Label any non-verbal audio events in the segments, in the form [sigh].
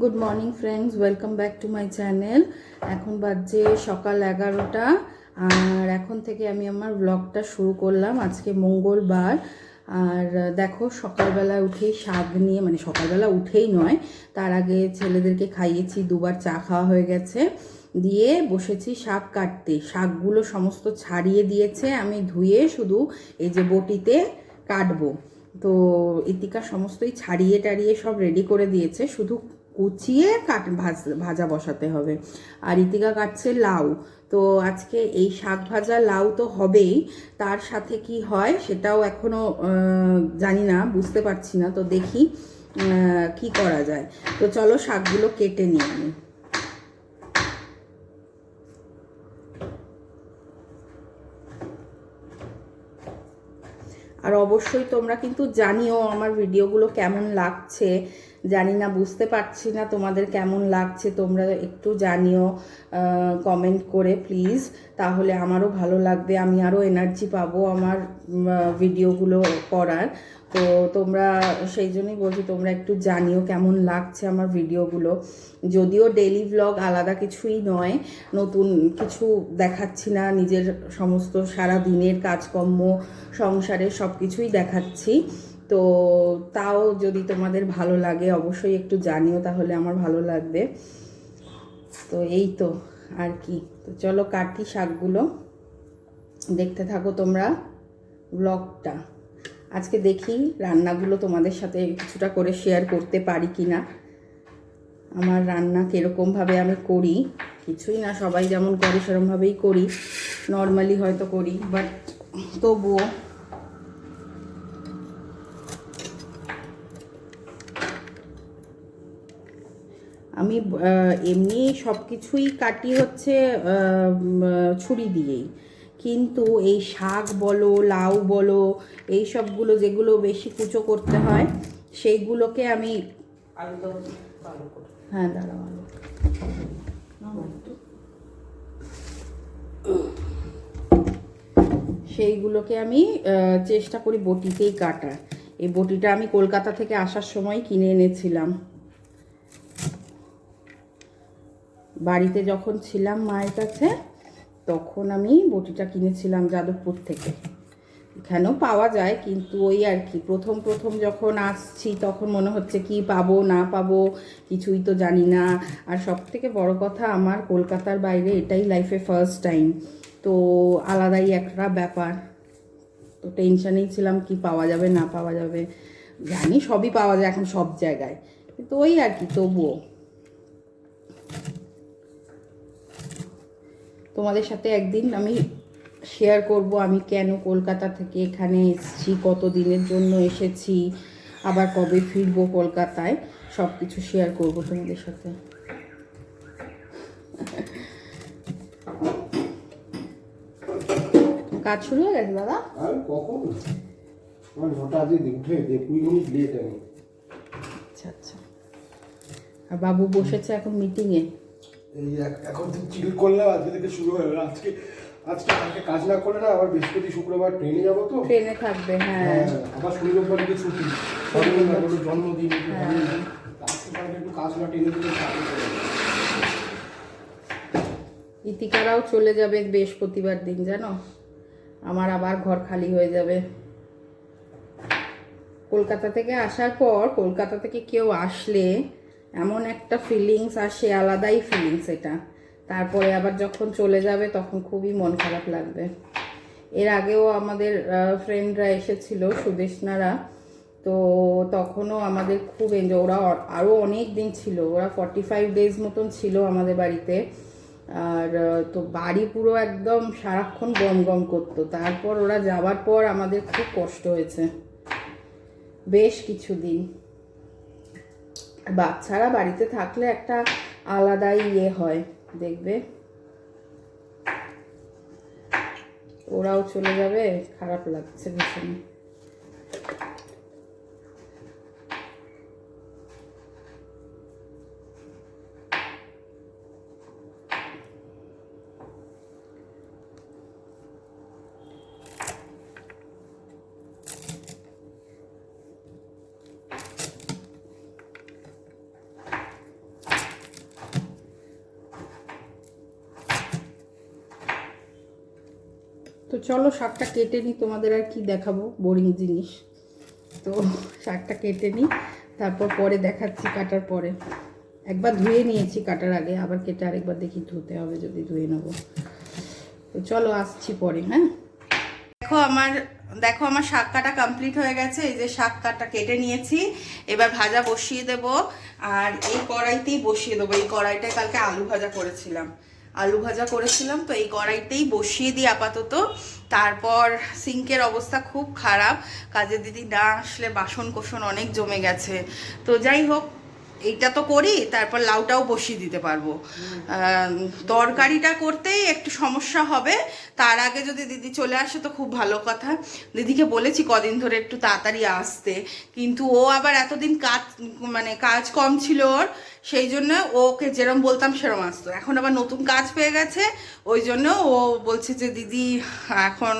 Good morning friends welcome back to my channel এখন বাজে সকাল এগারোটা, আর এখন থেকে আমি আমার ব্লগটা শুরু করলাম আজকে মঙ্গলবার। আর দেখো, সকালবেলা উঠেই শাক নিয়ে মানে সকালবেলা উঠেই নয়, তার আগে ছেলেদেরকে খাইয়েছি, দুবার চা খাওয়া হয়ে গেছে। দিয়ে বসেছি শাক কাটতে। শাকগুলো সমস্ত ছাড়িয়ে দিয়েছে আমি ধুয়ে শুধু এই যে বটিতে কাটবো। তো ইতিকা সমস্তই ছাড়িয়ে টাড়িয়ে সব রেডি করে দিয়েছে, শুধু কুচিয়ে কাট ভাজ ভাজা বসাতে হবে। আর ইতিকা কাটছে লাউ। তো আজকে এই শাক ভাজা লাউ তো হবেই। তার সাথে কি হয় সেটাও এখনও আহ, জানি না বুঝতে পারছি না। তো দেখি কি করা যায়। তো চলো শাকগুলো কেটে নিই আমি। আর অবশ্যই তোমরা কিন্তু জানিও আমার ভিডিওগুলো কেমন লাগছে। জানি না, বুঝতে পারছি না তোমাদের কেমন লাগছে, তোমরা একটু জানিও কমেন্ট করে প্লিজ তাহলে আমারও ভালো লাগবে, আমি আরও এনার্জি পাবো আমার ভিডিওগুলো করার। তো তোমরা, সেই জন্যই বলছি, তোমরা একটু জানিও কেমন লাগছে আমার ভিডিওগুলো যদিও ডেলি ভ্লগ আলাদা কিছুই নয়, নতুন কিছু দেখাচ্ছি না, নিজের সমস্ত সারা দিনের কাজকর্ম, সংসারের সব কিছুই দেখাচ্ছি। তো তাও যদি তোমাদের ভালো লাগে, অবশ্যই একটু জানিও তাহলে আমার ভালো লাগবে। তো এই তো আর কি। তো চলো কাটি শাকগুলো। দেখতে থাকো তোমরা ব্লগটা। আজকে দেখি রান্নাগুলো তোমাদের সাথে কিছুটা করে শেয়ার করতে পারি কি না আমার রান্না কীরকমভাবে আমি করি, কিছুই না, সবাই যেমন করে সেরমভাবেই করি। নর্মালি হয়তো করি বাট তবুও আমি এমনি সব কিছুই কাটি হচ্ছে ছুরি দিয়েই। কিন্তু এই শাক বলো, লাউ বলো, এই সবগুলো যেগুলো বেশি কুচো করতে হয়, সেইগুলোকে আমি হ্যাঁ দাঁড়াও। সেইগুলোকে আমি চেষ্টা করি বটিতেই কাটার। এই বটিটা আমি কলকাতা থেকে আসার সময় কিনে এনেছিলাম। বাড়িতে যখন ছিলাম মায়ের কাছে, তখন আমি বটিটা কিনেছিলাম যাদবপুর থেকে। এখানেও পাওয়া যায়, কিন্তু ওই আর কি, প্রথম প্রথম যখন আসছি তখন মনে হচ্ছে কি পাবো, না পাবো, কিছুই তো জানি না। আর সব থেকে বড় কথা, আমার কলকাতার বাইরে এটাই লাইফে ফার্স্ট টাইম তো আলাদাই একটা ব্যাপার। তো টেনশনেই ছিলাম কি পাওয়া যাবে, না পাওয়া যাবে, জানি সবই পাওয়া যায় এখন সব জায়গায়। কিন্তু ওই আর কি, তবুও। তোমাদের সাথে একদিন আমি শেয়ার করব আমি কেন কলকাতা থেকে এখানে এসেছি কত দিনের জন্য এসেছি আবার কবে ফিরবো কলকাতায় সব কিছু শেয়ার করব তোমাদের সাথে। কাজ শুরু হয়ে গেছে দাদা? কখন? আচ্ছা আচ্ছা। আর বাবু বসেছে এখন মিটিংয়ে এই এখন তো চিল করলাম আজকে থেকে শুরু হয়ে আজকে আজকে কালকে কাজ না করলে না আবার বৃহস্পতি শুক্রবার ট্রেনে যাব তো। ট্রেনে থাকবে হ্যাঁ। হ্যাঁ আবার শনি রোববার দিকে ছুটি হলো জন্মদিন। আজকে কালকে একটু কাজ না যাবে। ইতিকারাও চলে যাবে বৃহস্পতিবার দিন জানো? আমার আবার ঘর খালি হয়ে যাবে। কলকাতা থেকে আসার পর কলকাতা থেকে কেউ আসলে এমন একটা ফিলিংস আসে আলাদাই ফিলিংস এটা। তারপরে আবার যখন চলে যাবে, তখন খুবই মন খারাপ লাগবে। এর আগেও আমাদের ফ্রেন্ডরা এসেছিল সুদেশনারা তো তখনও আমাদের খুব এনজয় ওরা আরও অনেক দিন ছিল, ওরা ফর্টি ফাইভ ডেজ মতন ছিল আমাদের বাড়িতে। আর তো বাড়ি পুরো একদম সারাক্ষণ গম গম করতো। তারপর ওরা যাওয়ার পর আমাদের খুব কষ্ট হয়েছে। বেশ কিছুদিন। বাচ্চারা বাড়িতে থাকলে একটা আলাদাই ইয়ে হয় দেখবে। ওরাও চলে যাবে খারাপ লাগছে ভীষণ। তো চলো শাকটা কেটে নিই, তোমাদের আর কি দেখাবো বোরিং জিনিস। তো শাকটা কেটে নিই, তারপর পরে দেখাচ্ছি কাটার পরে। একবার ধুয়ে নিয়েছি কাটার আগে, আবার কেটে আরেকবার দেখি ধুতে হবে যদি ধুয়ে নেব। তো চলো আসছি পরে হ্যাঁ? দেখো আমার দেখো আমার শাক কাটা কমপ্লিট হয়ে গেছে, এই যে শাক কাটা কেটে নিয়েছি, এবার ভাজা বসিয়ে দেব, আর এই কড়াইতেই বসিয়ে দেবো, এই কড়াইটায় কালকে আলু ভাজা করেছিলাম। আলু ভাজা করেছিলাম, তো এই কড়াইতেই বসিয়ে দিই আপাতত। তারপর সিঙ্কের অবস্থা খুব খারাপ কাজের দিদি না আসলে বাসন কোসন অনেক জমে গেছে। তো যাই হোক এইটা তো করি, তারপর লাউটাও বসিয়ে দিতে পারব। তরকারিটা করতেই একটু সমস্যা হবে। তার আগে যদি দিদি চলে আসে তো খুব ভালো কথা। দিদিকে বলেছি কদিন ধরে একটু তাড়াতাড়ি আসতে। কিন্তু ও আবার এতদিন কাজ মানে কাজ কম ছিল ওর, সেই জন্য ওকে যেরম বলতাম সেরম আসতো। এখন আবার নতুন কাজ পেয়ে গেছে, ওই জন্য ও বলছে যে, দিদি, এখন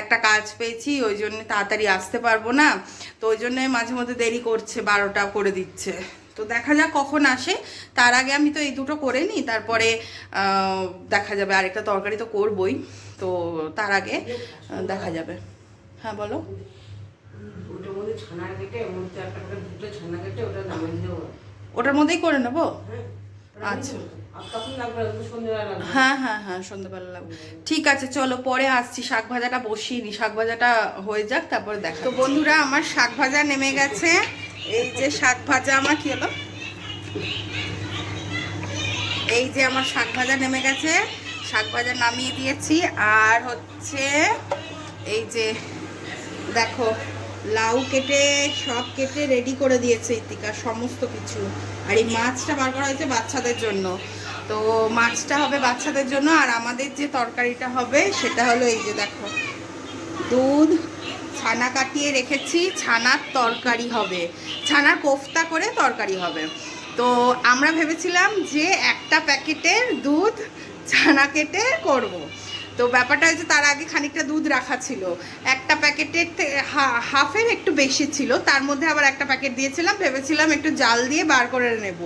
একটা কাজ পেয়েছি, ওই জন্য তাড়াতাড়ি আসতে পারব না। তো ওই জন্য মাঝে মধ্যে দেরি করছে, বারোটা করে দিচ্ছে। তো দেখা যাক কখন আসে। তার আগে আমি তো এই দুটো করে নিই তারপরে দেখা যাবে আরেকটা তরকারি তো করবই। তো তার আগে দেখা যাবে। হ্যাঁ বলো। ওটার মধ্যেই করে নেব? হ্যাঁ আচ্ছা। হ্যাঁ হ্যাঁ হ্যাঁ সন্ধ্যাবেলা লাগবে। ঠিক আছে চলো পরে আসছি। শাক ভাজাটা বসিয়ে নি। শাক ভাজাটা হয়ে যাক তারপরে দেখা তো বন্ধুরা আমার শাক ভাজা নেমে গেছে। এই যে শাক ভাজা আমার কি হলো? এই যে আমার শাক ভাজা নেমে গেছে। শাক ভাজা নামিয়ে দিয়েছি। আর হচ্ছে এই যে দেখো, লাউ কেটে, সব কেটে রেডি করে দিয়েছে ইতিকা, সমস্ত কিছু। আর এই মাছটা বার করা হয়েছে বাচ্চাদের জন্য। তো মাছটা হবে বাচ্চাদের জন্য, আর আমাদের যে তরকারিটা হবে সেটা হলো এই যে দেখো, দুধ ছানা কাটিয়ে রেখেছি, ছানার তরকারি হবে। ছানার কোফতা করে তরকারি হবে। তো আমরা ভেবেছিলাম যে একটা প্যাকেটের দুধ ছানা কেটে করব। তো ব্যাপারটা হচ্ছে তার আগে খানিকটা দুধ রাখা ছিল। একটা প্যাকেটের হাফের একটু বেশি ছিল। তার মধ্যে আবার একটা প্যাকেট দিয়েছিলাম, ভেবেছিলাম একটু জাল দিয়ে বার করে নেব।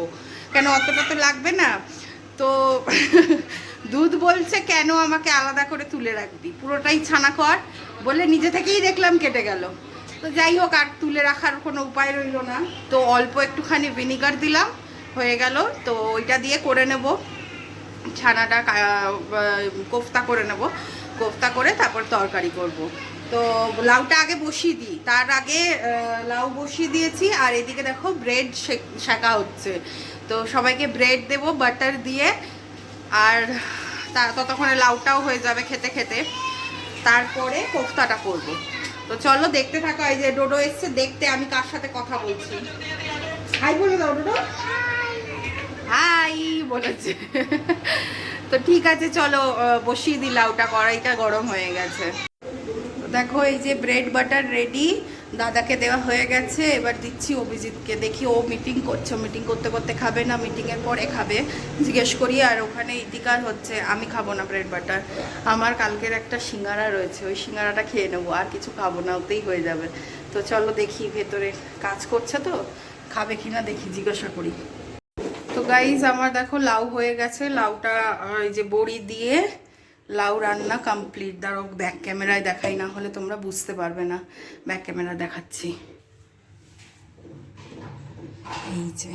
কেন অতটা তো লাগবে না? তো [laughs] দুধ বলছে, কেন আমাকে আলাদা করে তুলে রাখবি? পুরোটাই ছানা কর বলে নিজে থেকেই দেখলাম কেটে গেল। তো যাই হোক, আর তুলে রাখার কোনো উপায় রইল না। তো অল্প একটুখানি ভিনিগার দিলাম, হয়ে গেল। তো ওইটা দিয়ে করে নেব। ছানাটা কোফতা করে নেব। কোফতা করে তারপর তরকারি করব। তো লাউটা আগে বসিয়ে দিই। তার আগে লাউ বসিয়ে দিয়েছি। আর এদিকে দেখো, ব্রেড শেখা হচ্ছে। তো সবাইকে ব্রেড দেব, বাটার দিয়ে। আর ততক্ষণে লাউটাও হয়ে যাবে খেতে খেতে। তারপরে কোফতাটা করব। তো চলো দেখতে থাকো, এই যে ডোডো এসছে, দেখতে আমি কার সাথে কথা বলছি। হাই বলে দাও ডোডো। হাই বলেছে। তো ঠিক আছে, চলো বসিয়ে দিলাম, ওটা কড়াইটা গরম হয়ে গেছে। দেখো, এই যে ব্রেড বাটার রেডি দাদাকে দেওয়া হয়ে গেছে, এবার দিচ্ছি অভিজিৎকে। দেখি ও মিটিং করছে। মিটিং করতে করতে খাবে না মিটিংয়ের পরে খাবে। জিজ্ঞেস করি, আর ওখানে ইতিকার হচ্ছে, আমি খাব না ব্রেড বাটার আমার কালকের একটা সিঙ্গারা রয়েছে, ওই সিঙ্গারাটা খেয়ে নেব, আর কিছু খাব না, ওতেই হয়ে যাবে। তো চলো দেখি ভেতরে কাজ করছে তো, খাবে কিনা দেখি, জিজ্ঞাসা করি। তো গাইজ আমার দেখো লাউ হয়ে গেছে। লাউটা এই যে বড়ি দিয়ে লাউ রান্না কমপ্লিট দাঁড়ো ব্যাক ক্যামেরায় দেখাই না হলে তোমরা বুঝতে পারবে না। ব্যাক ক্যামেরা দেখাচ্ছি। এই যে।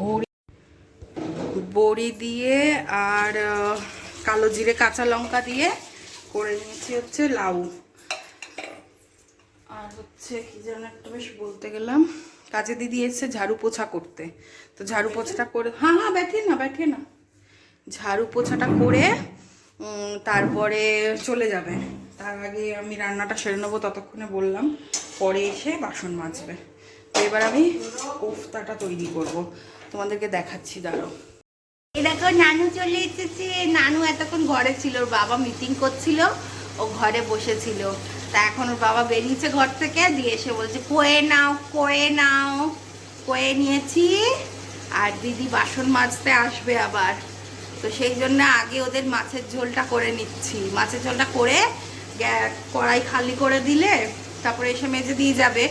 বড়ি বড়ি দিয়ে আর কালো জিরে কাঁচা লঙ্কা দিয়ে করে নিয়েছি হচ্ছে লাউ। আর হচ্ছে কি যেন একটা বেশ বলতে গেলাম কাজে দিদি এসছে ঝাড়ু পোছা করতে। তো ঝাড়ু পোছাটা করে হ্যাঁ হ্যাঁ ব্যাঠিয়ে না ব্যাঠিয়ে না ঝাড়ু পোছাটা করে তারপরে চলে যাবে। তার আগে আমি রান্নাটা সেরে নেব ততক্ষণে বললাম। পরে এসে বাসন মাজবে। তো এবার আমি কোফতাটা তৈরি করব। তোমাদেরকে দেখাচ্ছি দাঁড়ো এই দেখো, নানু চলে এসেছে। নানু এতক্ষণ ঘরে ছিল, ওর বাবা মিটিং করছিল, ও ঘরে বসেছিল। তা এখন ওর বাবা বেরিয়েছে ঘর থেকে, দিয়ে এসে বলছে, কয়ে নাও কয়ে নাও, কয়ে নিয়েছি। আর দিদি বাসন মাজতে আসবে আবার। তো সেই জন্য আগে ওদের মাছের ঝোলটা করে নিচ্ছি। মাছের ঝোলটা করে কড়াই খালি করে দিলে তারপরে এসে মেজে দিয়ে যাবে।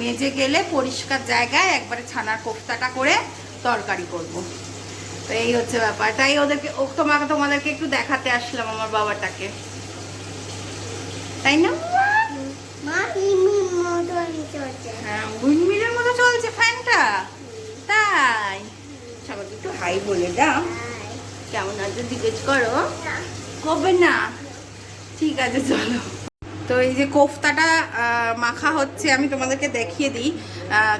মেজে গেলে পরিষ্কার জায়গায় একবারে ছানার কোফতাটা করে তরকারি করব। তো এই হচ্ছে ব্যাপার। তাই ওদেরকে ও তোমাকে তোমাদেরকে একটু দেখাতে আসলাম আমার বাবাটাকে। তাই না? হ্যাঁ উইন্ডমিলের মতো চলছে ফ্যানটা। তাই। সবাইকে একটু হাই বলে দাও। কেমন আছে? জিজ্ঞেস করো। হবে না। ঠিক আছে, চলো। তো এই যে কোফতাটা মাখা হচ্ছে, আমি তোমাদেরকে দেখিয়ে দিই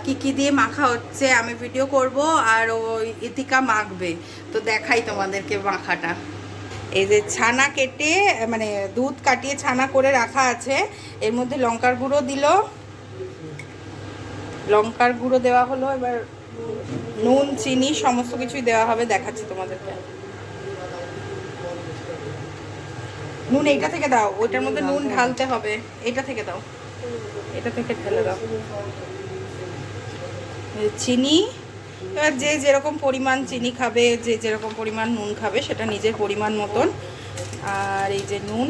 কি কি দিয়ে মাখা হচ্ছে, আমি ভিডিও করব, আর ওই ইতিকা মাখবে। তো দেখাই তোমাদেরকে মাখাটা। এই যে ছানা কেটে মানে দুধ কাটিয়ে ছানা করে রাখা আছে, এর মধ্যে লঙ্কার গুঁড়ো দিল। লঙ্কার গুঁড়ো দেওয়া হলো, এবার নুন, চিনি, সমস্ত কিছুই দেওয়া হবে, দেখাচ্ছি তোমাদেরকে। নুন এইটা থেকে দাও ওইটার মধ্যে নুন ঢালতে হবে এটা থেকে দাও। এটা থেকে ঢেলে দাও। চিনি এবার যে যেরকম পরিমাণ চিনি খাবে যে যেরকম পরিমাণ নুন খাবে সেটা নিজের পরিমাণ মতন। আর এই যে নুন।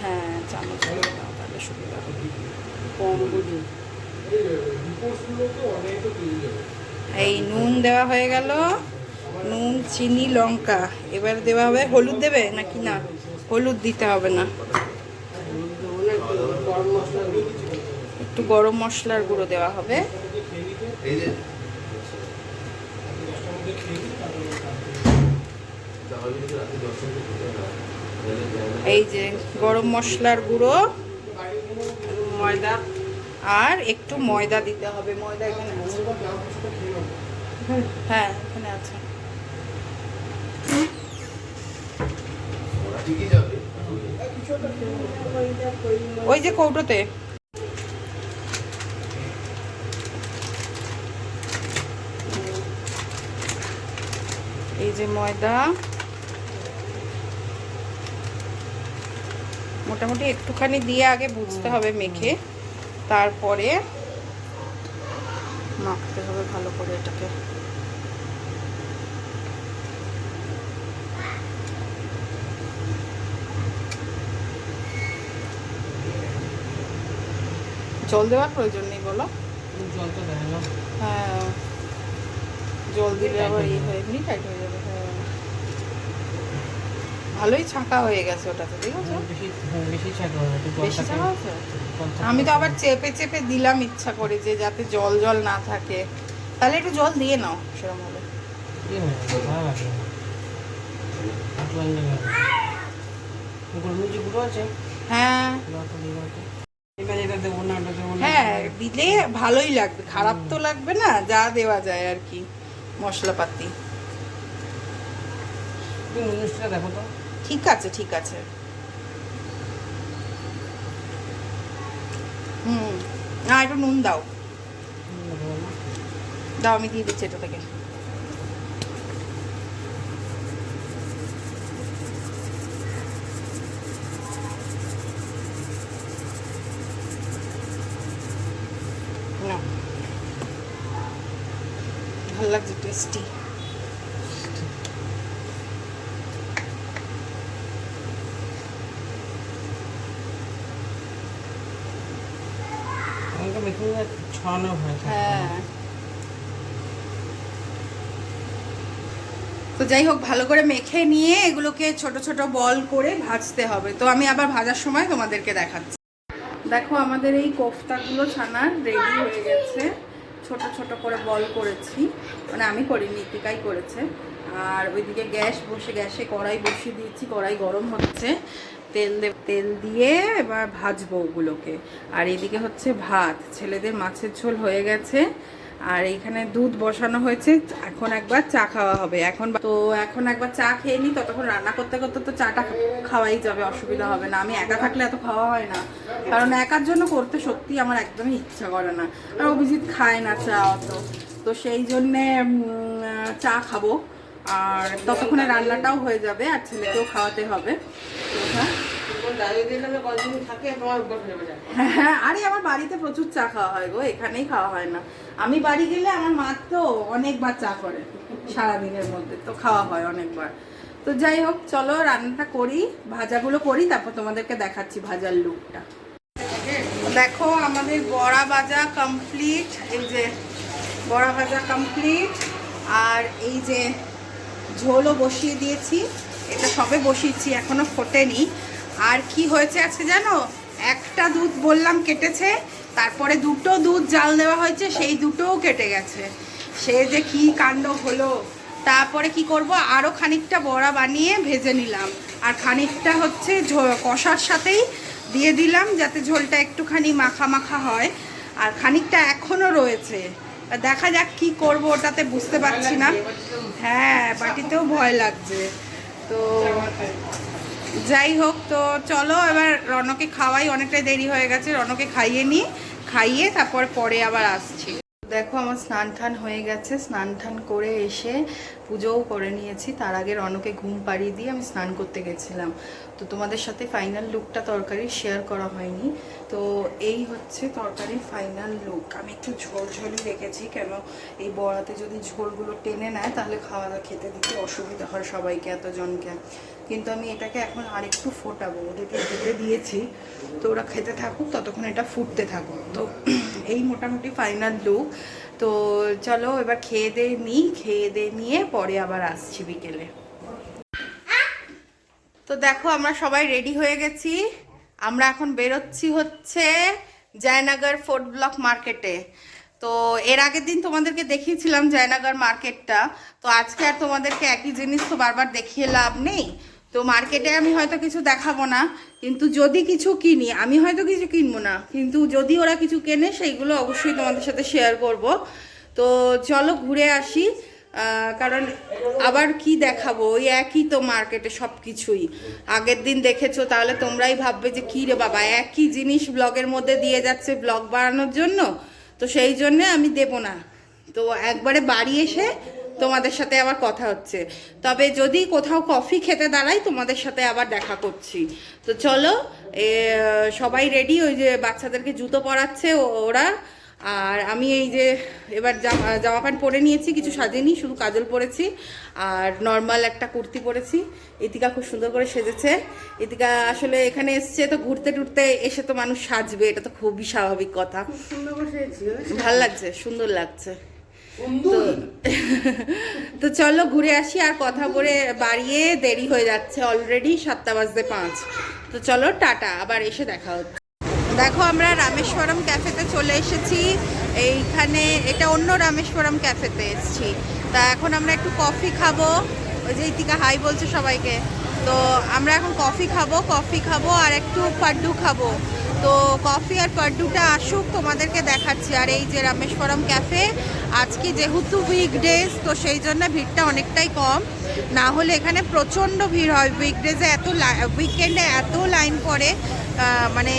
হ্যাঁ চামচ দাও তাহলে সুবিধা হবে। কম বুঝি এই নুন দেওয়া হয়ে গেল। নুন, চিনি, লঙ্কা। এবার দেওয়া হবে হলুদ দেবে নাকি না? হলুদ দিতে হবে না। একটু গরম মশলার গুঁড়ো দেওয়া হবে। এই যে গরম মশলার গুঁড়ো, ময়দা, আর একটু ময়দা দিতে হবে। ময়দা এখানে আছে। হ্যাঁ এখানে আছে। ওই যে কৌটোতে। এই যে ময়দা। মোটামুটি একটুখানি দিয়ে আগে বুঝতে হবে মেখে। তারপরে মাখতে হবে ভালো করে এটাকে। জল দেওয়ার প্রয়োজন নেই বলো। জল তো দেয় না। হ্যাঁ জল দিলে আবার ইয়ে হয়ে এমনি টাইট হয়ে যাবে হ্যাঁ। ভালোই ছাঁকা হয়ে গেছে ওটাতে ঠিক আছে? বেশি হ্যাঁ, বেশি ছাকা হয় বেশি ছাঁকা হয়েছে? আমি তো আবার চেপে চেপে দিলাম ইচ্ছা করে যে যাতে জল জল না থাকে। তাহলে একটু জল দিয়ে নাও সেরকম হলে হয়? হ্যাঁ দিলে ভালোই লাগবে খারাপ তো লাগবে না যা দেওয়া যায় আর কি মশলাপাতি। দেখো তো। ঠিক আছে ঠিক আছে। হুম না একটু নুন দাও। দাও আমি দিয়ে দিচ্ছি এটা থেকে নাও। ভালো লাগছে টেস্টি ছড়ানো হয় হ্যাঁ। তো যাই হোক ভালো করে মেখে নিয়ে এগুলোকে ছোট ছোট বল করে ভাজতে হবে। তো আমি আবার ভাজার সময় তোমাদেরকে দেখাচ্ছি। দেখো আমাদের এই কোফতাগুলো ছানার রেডি হয়ে গেছে। ছোট ছোট করে বল করেছি। মানে আমি করিনি, ইতিকাই করেছে। আর ওইদিকে গ্যাস বসে, গ্যাসে কড়াই বসিয়ে দিয়েছি, কড়াই গরম হচ্ছে। তেল তেল দিয়ে এবার ভাজবো ওগুলোকে। আর এদিকে হচ্ছে ভাত, ছেলেদের মাছের ঝোল হয়ে গেছে। আর এইখানে দুধ বসানো হয়েছে, এখন একবার চা খাওয়া হবে। এখন তো এখন একবার চা খেয়ে নিই ততক্ষণ রান্না করতে করতে তো চাটা খাওয়াই যাবে, অসুবিধা হবে না। আমি একা থাকলে এত খাওয়া হয় না। কারণ একার জন্য করতে সত্যি আমার একদমই ইচ্ছা করে না। আর অভিজিৎ খায় না চা অত। তো সেই জন্যে চা খাব। আর ততক্ষণে রান্নাটাও হয়ে যাবে, আর ছেলেকেও খাওয়াতে হবে। হ্যাঁ আরে আমার বাড়িতে প্রচুর চা খাওয়া হয় গো, এখানেই খাওয়া হয় না। আমি বাড়ি গেলে আমার মা তো অনেকবার চা করে, সারাদিনের মধ্যে তো খাওয়া হয় অনেকবার। তো যাই হোক, চলো রান্নাটা করি, ভাজাগুলো করি, তারপর তোমাদেরকে দেখাচ্ছি ভাজার লুকটা দেখো, আমাদের বড়া ভাজা কমপ্লিট এই যে বড়া ভাজা কমপ্লিট আর এই যে ঝোলও বসিয়ে দিয়েছি। এটা সবে বসিয়েছি, এখনও ফোটেনি। আর কি হয়েছে আজকে জানো? একটা দুধ বললাম কেটেছে, তারপরে দুটো দুধ জাল দেওয়া হয়েছে, সেই দুটোও কেটে গেছে। সে যে কি কাণ্ড হলো? তারপরে কি করব? আরও খানিকটা বড়া বানিয়ে ভেজে নিলাম। আর খানিকটা হচ্ছে কষার সাথেই দিয়ে দিলাম যাতে ঝোলটা একটুখানি মাখা মাখা হয়। আর খানিকটা এখনও রয়েছে। দেখা যাক কি করব, ওটাতে বুঝতে পারছি না। হ্যাঁ বাটিতেও ভয় লাগছে। তো যাই হোক, তো চলো এবার রনকে খাওয়াই। অনেকটাই দেরি হয়ে গেছে, রনকে খাইয়ে নিই খাইয়ে তারপর পরে আবার আসছি। দেখো আমার স্নান টান হয়ে গেছে, স্নান টান করে এসে পুজোও করে নিয়েছি। তার আগে রনকে ঘুম পাড়িয়ে দিয়ে আমি স্নান করতে গেছিলাম। তো তোমাদের সাথে ফাইনাল লুকটা তরকারি শেয়ার করা হয়নি। তো এই হচ্ছে তরকারির ফাইনাল লুক আমি একটু ঝোল ঝোলই রেখেছি কেন এই বড়াতে যদি ঝোলগুলো টেনে নেয়, তাহলে খাওয়া দাওয়া খেতে দিতে অসুবিধা হয় সবাইকে, এতজনকে। কিন্তু আমি এটাকে এখন আরেকটু ফোটাবো ওদেরকে খেতে দিয়েছি। তো ওরা খেতে থাকুক, ততক্ষণ এটা ফুটতে থাকুক। তো [clears throat] এই মোটামুটি ফাইনাল লুক তো চলো এবার খেয়ে দিয়ে নিই, খেয়ে দিয়ে নিয়ে পরে আবার আসছি বিকেলে। তো দেখো, আমরা সবাই রেডি হয়ে গেছি। আমরা এখন বেরোচ্ছি হচ্ছে জয়নগর ফোর্ট ব্লক মার্কেটে তো এর আগের দিন তোমাদেরকে দেখিয়েছিলাম জয়নগর মার্কেটটা তো আজকে আর তোমাদেরকে একই জিনিস তো বারবার দেখিয়ে লাভ নেই। তো মার্কেটে আমি হয়তো কিছু দেখাবো না, কিন্তু যদি কিছু কিনি, আমি হয়তো কিছু কিনবো না, কিন্তু যদি ওরা কিছু কেনে, সেইগুলো অবশ্যই তোমাদের সাথে শেয়ার করব। তো চলো ঘুরে আসি কারণ আবার কি দেখাবো, ওই একই তো মার্কেটে সব কিছুই আগের দিন দেখেছ, তাহলে তোমরাই ভাববে যে কী রে বাবা, একই জিনিস ব্লগের মধ্যে দিয়ে যাচ্ছে ব্লগ বাড়ানোর জন্য? তো সেই জন্যে আমি দেব না। তো একবারে বাড়ি এসে তোমাদের সাথে আবার কথা হচ্ছে। তবে যদি কোথাও কফি খেতে দাঁড়াই তোমাদের সাথে আবার দেখা করছি। তো চলো এ, সবাই রেডি ওই যে বাচ্চাদেরকে জুতো পরাচ্ছে ওরা। আর আমি এই যে এবার জামা জামা প্যান্ট পরে নিয়েছি কিছু সাজিনি শুধু কাজল পরেছি। আর নর্মাল একটা কুর্তি পরেছি। ইতিকা খুব সুন্দর করে সেজেছে। ইতিকা আসলে এখানে এসছে তো ঘুরতে টুরতে এসে তো মানুষ সাজবে এটা তো খুবই স্বাভাবিক কথা। ভালো লাগছে সুন্দর লাগছে। তো চলো ঘুরে আসি আর কথা বলে বাড়িয়ে দেরি হয়ে যাচ্ছে অলরেডি সাতটা বাজতে পাঁচ। তো চলো টাটা, আবার এসে দেখা হচ্ছে। দেখো আমরা রামেশ্বরম ক্যাফেতে চলে এসেছি। এইখানে এটা অন্য রামেশ্বরম ক্যাফেতে এসেছি। তা এখন আমরা একটু কফি খাব। ওই যে ইতিকা, হাই বলছে সবাইকে। তো আমরা এখন কফি খাব কফি খাব আর একটু পাড্ডু খাব। তো কফি আর পাড্ডুটা আসুক, তোমাদেরকে দেখাচ্ছি। আর এই যে রামেশ্বরম ক্যাফে, আজকে যেহেতু উইকডেজ তো সেই জন্য ভিড়টা অনেকটাই কম। না হলে এখানে প্রচণ্ড ভিড় হয়। উইকডেজে এত উইকেন্ডে এত লাইন পড়ে মানে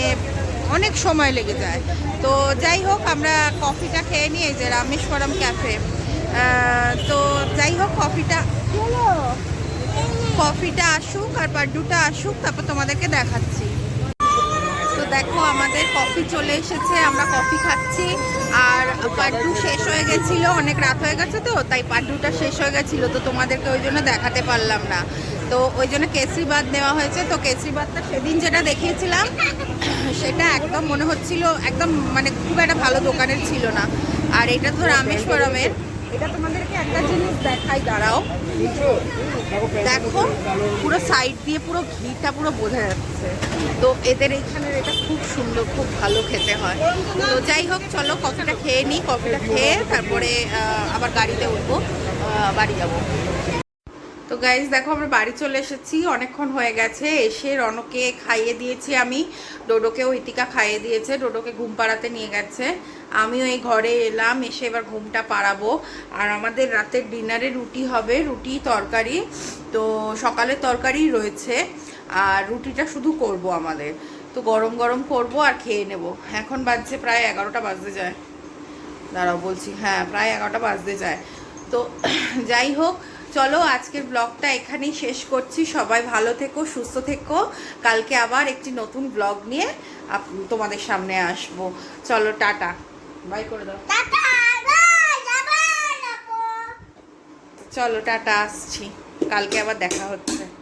অনেক সময় লেগে যায়। তো যাই হোক, আমরা কফিটা খেয়ে এই যে রামেশ্বরম ক্যাফে। তো যাই হোক, কফিটা কফিটা আসুক আর পাড্ডুটা আসুক, তারপর তোমাদেরকে দেখাচ্ছি। দেখো, আমাদের কফি চলে এসেছে, আমরা কফি খাচ্ছি। আর পাড্ডু শেষ হয়ে গেছিল, অনেক রাত হয়ে গেছে তো, তাই পাড্ডুটা শেষ হয়ে গেছিল, তো তোমাদেরকে ওই জন্য দেখাতে পারলাম না। তো ওই জন্য কেসরি বাদ নেওয়া হয়েছে, তো কেসরি বাদটা সেদিন যেটা দেখিয়েছিলাম, সেটা একদম মনে হচ্ছিল, একদম মানে খুব একটা ভালো দোকানের ছিল না। আর এটা তো রামেশ্বরমের। এটা তোমাদেরকে একটা জিনিস দেখাই, দাঁড়াও। দেখো, পুরো সাইড দিয়ে পুরো ঘিটা পুরো বোঝা যাচ্ছে। তো এদের এইখানের এটা খুব সুন্দর, খুব ভালো খেতে হয়। তো যাই হোক, চলো কফিটা খেয়ে নিই কফিটা খেয়ে তারপরে আবার গাড়িতে উঠবো বাড়ি যাব। তো গাইজ দেখো আমরা বাড়ি চলে এসেছি, অনেকক্ষণ হয়ে গেছে, এসে রনকে খাইয়ে দিয়েছি আমি, ডোডোকেও ইতিকা খাইয়ে দিয়েছে, ডোডোকে ঘুম পাড়াতে নিয়ে গেছে। আমিও এই ঘরে এলাম, এসে এবার ঘুমটা পাড়াবো। আর আমাদের রাতের ডিনারে রুটি হবে, রুটি, তরকারি। তো সকালের তরকারি রয়েছে। আর রুটিটা শুধু করব আমাদের। তো গরম গরম করব আর খেয়ে নেব। এখন বাজছে প্রায় এগারোটা বাজতে যায়। দাঁড়াও বলছি হ্যাঁ প্রায় এগারোটা বাজতে যায়। তো [clears throat] যাই হোক চলো আজকের ব্লগটা এখানেই শেষ করছি। সবাই ভালো থেকো সুস্থ থেকো। কালকে আবার একটি নতুন ব্লগ নিয়ে তোমাদের সামনে আসব। চলো টাটা। বাই করে দাও। চলো টাটা আসছি। কালকে আবার দেখা হচ্ছে।